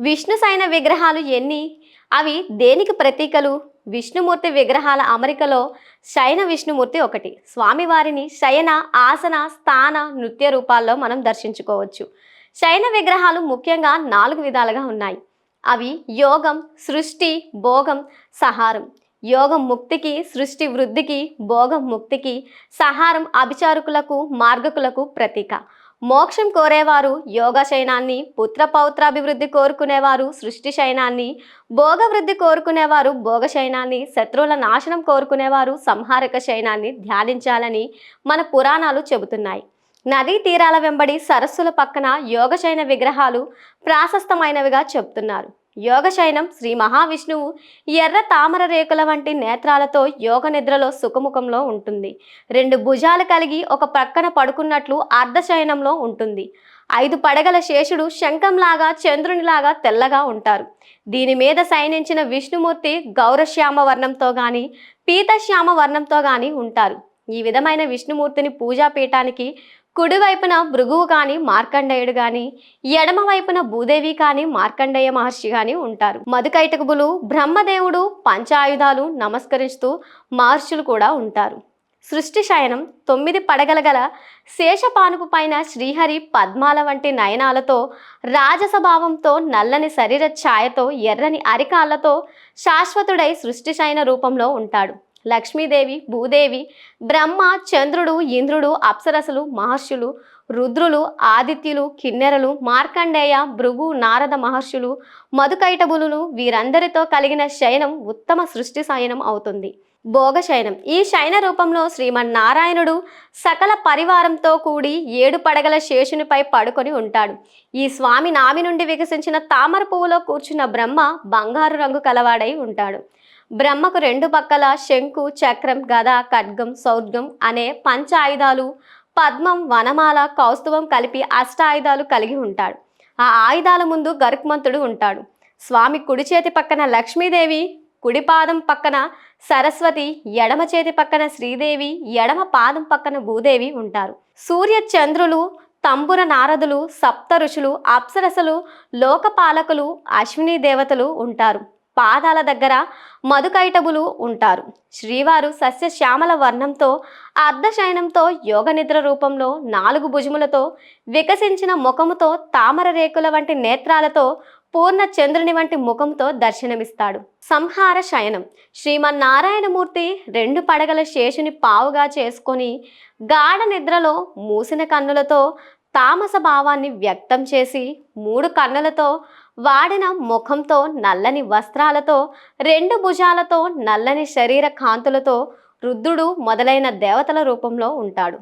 విష్ణు సైన విగ్రహాలు ఎన్ని? అవి దేనికి ప్రతీకలు? విష్ణుమూర్తి విగ్రహాల అమరికలో శయన విష్ణుమూర్తి ఒకటి. స్వామివారిని శయన ఆసన స్థాన నృత్య రూపాల్లో మనం దర్శించుకోవచ్చు. శయన విగ్రహాలు ముఖ్యంగా నాలుగు విధాలుగా ఉన్నాయి. అవి యోగం సృష్టి భోగం సహారం. యోగం ముక్తికి సృష్టి వృద్ధికి భోగం ముక్తికి సహారం అభిచారుకులకు మార్గకులకు ప్రతీక. మోక్షం కోరేవారు యోగ శయనాన్ని పుత్ర పౌత్రాభివృద్ధి కోరుకునేవారు సృష్టి శయనాన్ని భోగ వృద్ధి కోరుకునేవారు భోగ శయనాన్ని శత్రువుల నాశనం కోరుకునేవారు సంహారక శయనాన్ని ధ్యానించాలని మన పురాణాలు చెబుతున్నాయి. నదీ తీరాల వెంబడి సరస్సుల పక్కన యోగశైన విగ్రహాలు ప్రాశస్తమైనవిగా చెబుతున్నారు. యోగశయనం శ్రీ మహావిష్ణువు ఎర్ర తామర రేకుల వంటి నేత్రాలతో యోగ నిద్రలో సుఖముఖంలో ఉంటుంది. రెండు భుజాలు కలిగి ఒక ప్రక్కన పడుకున్నట్లు అర్ధశయనంలో ఉంటుంది. ఐదు పడగల శేషుడు శంఖంలాగా చంద్రునిలాగా తెల్లగా ఉంటారు. దీని మీద శయనించిన విష్ణుమూర్తి గౌరశ్యామ వర్ణంతో గాని పీతశ్యామ వర్ణంతో గాని ఉంటారు. ఈ విధమైన విష్ణుమూర్తిని పూజాపీఠానికి కుడివైపున భృగువు కానీ మార్కండేయుడు కానీ ఎడమ వైపున భూదేవి కానీ మార్కండేయ మహర్షి కానీ ఉంటారు. మధుకైటకుబులు బ్రహ్మదేవుడు పంచాయుధాలు నమస్కరిస్తూ మహర్షులు కూడా ఉంటారు. సృష్టి శయనం తొమ్మిది పడగల గల శేషపానుపు పైన శ్రీహరి పద్మాల వంటి నయనాలతో రాజసభావంతో నల్లని శరీర ఛాయతో ఎర్రని అరికాళ్ళతో శాశ్వతుడై సృష్టి శయన రూపంలో ఉంటాడు. లక్ష్మీదేవి భూదేవి బ్రహ్మ చంద్రుడు ఇంద్రుడు అప్సరసులు మహర్షులు రుద్రులు ఆదిత్యులు కిన్నెరలు మార్కండేయ భృగు నారద మహర్షులు మధుకైటబులు వీరందరితో కలిగిన శయనం ఉత్తమ సృష్టి శయనం అవుతుంది. భోగశయనం ఈ శయన రూపంలో శ్రీమన్నారాయణుడు సకల పరివారంతో కూడి ఏడు పడగల శేషునిపై పడుకొని ఉంటాడు. ఈ స్వామి నామి నుండి వికసించిన తామర పువ్వులో కూర్చున్న బ్రహ్మ బంగారు రంగు కలవాడై ఉంటాడు. బ్రహ్మకు రెండు పక్కల శంకు చక్రం గద ఖడ్గం సౌర్గం అనే పంచ ఆయుధాలు పద్మం వనమాల కౌస్తవం కలిపి అష్ట ఆయుధాలు కలిగి ఉంటాడు. ఆ ఆయుధాల ముందు గరుక్మంతుడు ఉంటాడు. స్వామి కుడి చేతి పక్కన లక్ష్మీదేవి కుడి పాదం పక్కన సరస్వతి ఎడమ చేతి పక్కన శ్రీదేవి ఎడమ పాదం పక్కన భూదేవి ఉంటారు. సూర్య చంద్రులు తంబుర నారదులు సప్త ఋషులు అప్సరసలు లోకపాలకులు అశ్విని దేవతలు ఉంటారు. పాదాల దగ్గర మధుకైటబులు ఉంటారు. శ్రీవారు సస్యశ్యామల వర్ణంతో అర్ధశయనంతో యోగ నిద్ర రూపంలో నాలుగు భుజములతో వికసించిన ముఖముతో తామర రేకుల వంటి నేత్రాలతో పూర్ణ చంద్రుని వంటి ముఖంతో దర్శనమిస్తాడు. సంహార శయనం. శ్రీమన్నారాయణమూర్తి రెండు పడగల శేషుని పావుగా చేసుకొని గాఢ నిద్రలో మూసిన కన్నులతో తామస భావాన్ని వ్యక్తం చేసి మూడు కన్నులతో వాడిన ముఖంతో నల్లని వస్త్రాలతో రెండు భుజాలతో నల్లని శరీర కాంతులతో రుద్రుడు మొదలైన దేవతల రూపంలో ఉంటాడు.